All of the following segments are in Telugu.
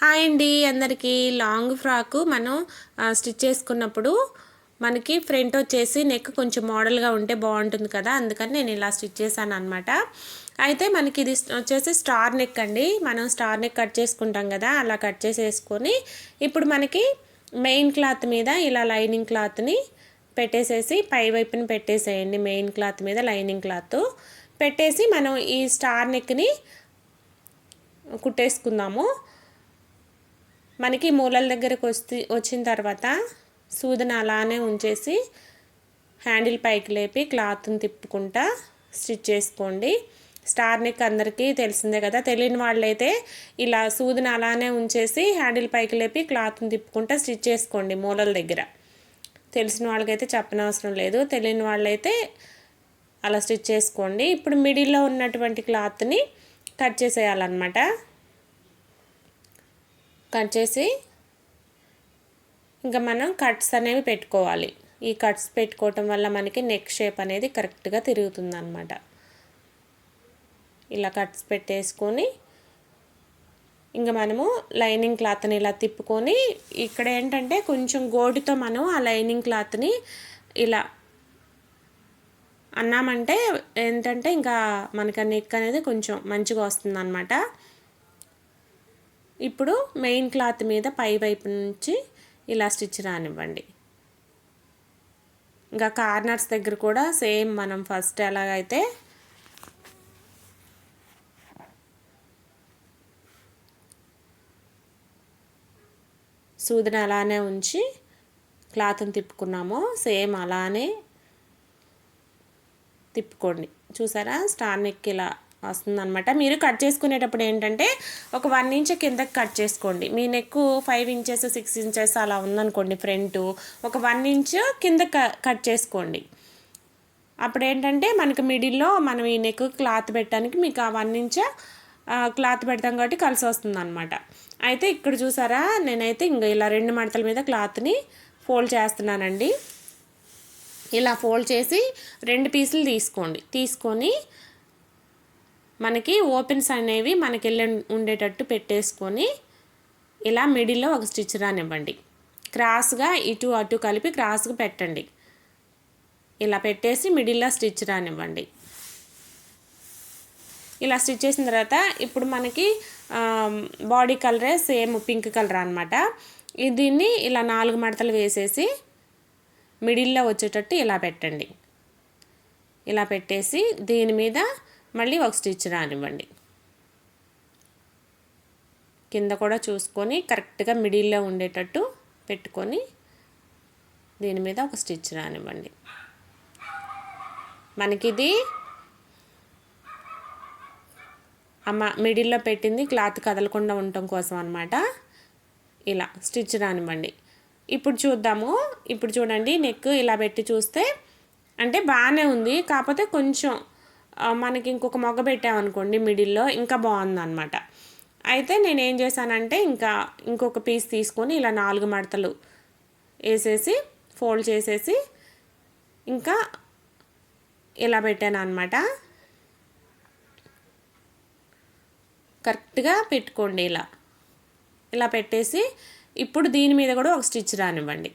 హాయ్ అండి అందరికీ. లాంగ్ ఫ్రాక్ మనం స్టిచ్ చేసుకున్నప్పుడు మనకి ఫ్రంట్ వచ్చేసి నెక్ కొంచెం మోడల్గా ఉంటే బాగుంటుంది కదా అందుకని నేను ఇలా స్టిచ్ చేశాను అనమాట అయితే మనకి ఇది వచ్చేసి స్టార్ నెక్ అండి. మనం స్టార్ నెక్ కట్ చేసుకుంటాం కదా అలా కట్ చేసేసుకొని ఇప్పుడు మనకి మెయిన్ క్లాత్ మీద ఇలా లైనింగ్ క్లాత్ని పెట్టేసేసి పై వైపున పెట్టేసేయండి మెయిన్ క్లాత్ మీద లైనింగ్ క్లాత్. పెట్టేసి మనం ఈ స్టార్ నెక్ని కుట్టేసుకుందాము. మనకి మూలల దగ్గరకు వస్తే వచ్చిన తర్వాత సూదన అలానే ఉంచేసి హ్యాండిల్ పైకి లేపి క్లాత్ని తిప్పుకుంటా స్టిచ్ చేసుకోండి. స్టార్ నెక్ అందరికీ తెలిసిందే కదా తెలియని వాళ్ళైతే ఇలా సూదిని అలానే ఉంచేసి హ్యాండిల్ పైకి లేపి క్లాత్ని తిప్పుకుంటా స్టిచ్ చేసుకోండి మూలల దగ్గర. తెలిసిన వాళ్ళకైతే చెప్పనవసరం లేదు తెలియని వాళ్ళైతే అలా స్టిచ్ చేసుకోండి. ఇప్పుడు మిడిల్లో ఉన్నటువంటి క్లాత్ని కట్ చేసేయాలన్నమాట. కట్ చేసి ఇంకా మనం కట్స్ అనేవి పెట్టుకోవాలి. ఈ కట్స్ పెట్టుకోవటం వల్ల మనకి నెక్ షేప్ అనేది కరెక్ట్గా తిరుగుతుంది అనమాట ఇలా కట్స్ పెట్టేసుకొని ఇంకా మనము లైనింగ్ క్లాత్ని ఇలా తిప్పుకొని ఇక్కడ ఏంటంటే కొంచెం గోటితో మనం ఆ లైనింగ్ క్లాత్ని ఇలా అన్నామంటే ఏంటంటే ఇంకా మనకి నెక్ అనేది కొంచెం మంచిగా వస్తుంది అనమాట ఇప్పుడు మెయిన్ క్లాత్ మీద పై వైపు నుంచి ఇలా స్టిచ్ రానివ్వండి. ఇంకా కార్నర్స్ దగ్గర కూడా సేమ్ మనం ఫస్ట్ ఎలాగైతే సూదిని అలానే ఉంచి క్లాత్ని తిప్పుకున్నామో సేమ్ అలానే తిప్పుకోండి. చూసారా? స్టార్ నెక్ ఇలా వస్తుందన్నమాట. మీరు కట్ చేసుకునేటప్పుడు ఏంటంటే ఒక వన్ ఇంచ్ కిందకి కట్ చేసుకోండి. మీ neck five inches six inches అలా ఉందనుకోండి ఫ్రంట్. ఒక వన్ ఇంచ్ కింద కట్ చేసుకోండి. అప్పుడు ఏంటంటే మనకి మిడిల్లో మనం ఈ నెక్ క్లాత్ పెట్టడానికి మీకు ఆ వన్ ఇంచ్ క్లాత్ పెడతాం కాబట్టి కలిసి వస్తుంది అనమాట అయితే ఇక్కడ చూసారా నేనైతే ఇంకా ఇలా రెండు మడతల మీద క్లాత్ని ఫోల్డ్ చేస్తున్నానండి. ఇలా ఫోల్డ్ చేసి రెండు పీసులు తీసుకోండి. తీసుకొని మనకి ఓపెన్స్ అనేవి మనకి వెళ్ళి ఉండేటట్టు పెట్టేసుకొని ఇలా మిడిల్లో ఒక స్టిచ్ రానివ్వండి. క్రాస్గా ఇటు అటు కలిపి క్రాస్గా పెట్టండి. ఇలా పెట్టేసి మిడిల్లో స్టిచ్ రానివ్వండి. ఇలా స్టిచ్ చేసిన తర్వాత ఇప్పుడు మనకి బాడీ కలరే సేమ్ పింక్ కలర్ అనమాట దీన్ని ఇలా నాలుగు మడతలు వేసేసి మిడిల్లో వచ్చేటట్టు ఇలా పెట్టండి. ఇలా పెట్టేసి దీని మీద మళ్ళీ ఒక స్టిచ్ రానివ్వండి. కింద కూడా చూసుకొని కరెక్ట్గా మిడిల్లో ఉండేటట్టు పెట్టుకొని దీని మీద ఒక స్టిచ్ రానివ్వండి. మనకిది అమ్మ మిడిల్లో పెట్టింది క్లాత్ కదలకుండా ఉండటం కోసం అనమాట ఇలా స్టిచ్ రానివ్వండి. ఇప్పుడు చూద్దాము. ఇప్పుడు చూడండి నెక్ ఇలా పెట్టి చూస్తే అంటే బాగానే ఉంది. కాకపోతే కొంచెం మనకి ఇంకొక మొగ్గ పెట్టామనుకోండి మిడిల్లో ఇంకా బాగుందన్నమాట. అయితే నేను ఏం చేశానంటే ఇంకా ఇంకొక పీస్ తీసుకొని ఇలా నాలుగు మడతలు వేసేసి ఫోల్డ్ చేసేసి ఇంకా ఇలా పెట్టాను అనమాట కరెక్ట్గా పెట్టుకోండి ఇలా. ఇలా పెట్టేసి ఇప్పుడు దీని మీద కూడా ఒక స్టిచ్ రానివ్వండి.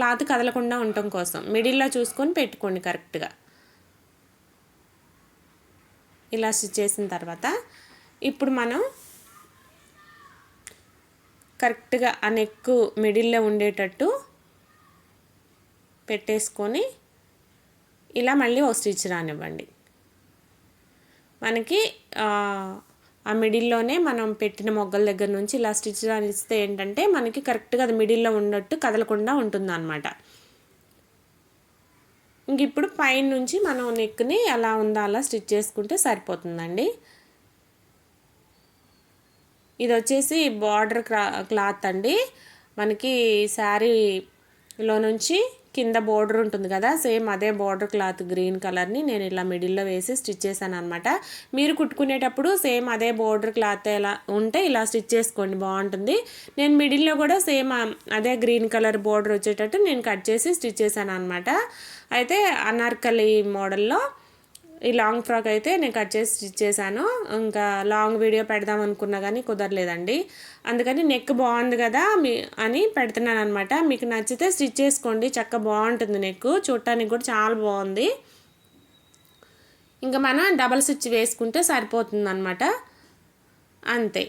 క్లాత్ కదలకుండా ఉండటం కోసం. మిడిల్లో చూసుకొని పెట్టుకోండి కరెక్ట్గా. ఇలా స్టిచ్ చేసిన తర్వాత ఇప్పుడు మనం కరెక్ట్గా ఆ నెక్ మిడిల్లో ఉండేటట్టు పెట్టేసుకొని ఇలా మళ్ళీ ఓ స్టిచ్ రానివ్వండి. మనకి ఆ మిడిల్లోనే మనం పెట్టిన మొగ్గల దగ్గర నుంచి ఇలా స్టిచ్ రానిస్తే ఏంటంటే మనకి కరెక్ట్గా అది మిడిల్లో ఉన్నట్టు కదలకుండా ఉంటుంది అనమాట ఇంక ఇప్పుడు పైన నుంచి మనం నెక్ని ఎలా ఉందా అలా స్టిచ్ చేసుకుంటే సరిపోతుందండి. ఇది వచ్చేసి బార్డర్ క్లాత్ అండి. మనకి శారీలో నుంచి కింద బోర్డర్ ఉంటుంది కదా సేమ్ అదే బోర్డర్ క్లాత్ గ్రీన్ కలర్ని నేను ఇలా మిడిల్లో వేసి స్టిచ్ చేశాను అనమాట మీరు కుట్టుకునేటప్పుడు సేమ్ అదే బోర్డర్ క్లాత్ ఎలా ఉంటే ఇలా స్టిచ్ చేసుకోండి బాగుంటుంది. నేను మిడిల్లో కూడా సేమ్ um, అదే గ్రీన్ కలర్ బోర్డర్ వచ్చేటట్టు నేను కట్ చేసి స్టిచ్ చేశాను అనమాట అయితే అనార్కలి మోడల్లో ఈ లాంగ్ ఫ్రాక్ అయితే నేను కట్ చేసి స్టిచ్ చేశాను. ఇంకా లాంగ్ వీడియో పెడదాం అనుకున్నా కానీ కుదరలేదండి. అందుకని నెక్ బాగుంది కదా మీ అని పెడుతున్నాను అనమాట మీకు నచ్చితే స్టిచ్ చేసుకోండి. చక్క బాగుంటుంది నెక్. చూడటానికి కూడా చాలా బాగుంది. ఇంకా మనం డబల్ స్టిచ్ వేసుకుంటే సరిపోతుంది అంతే.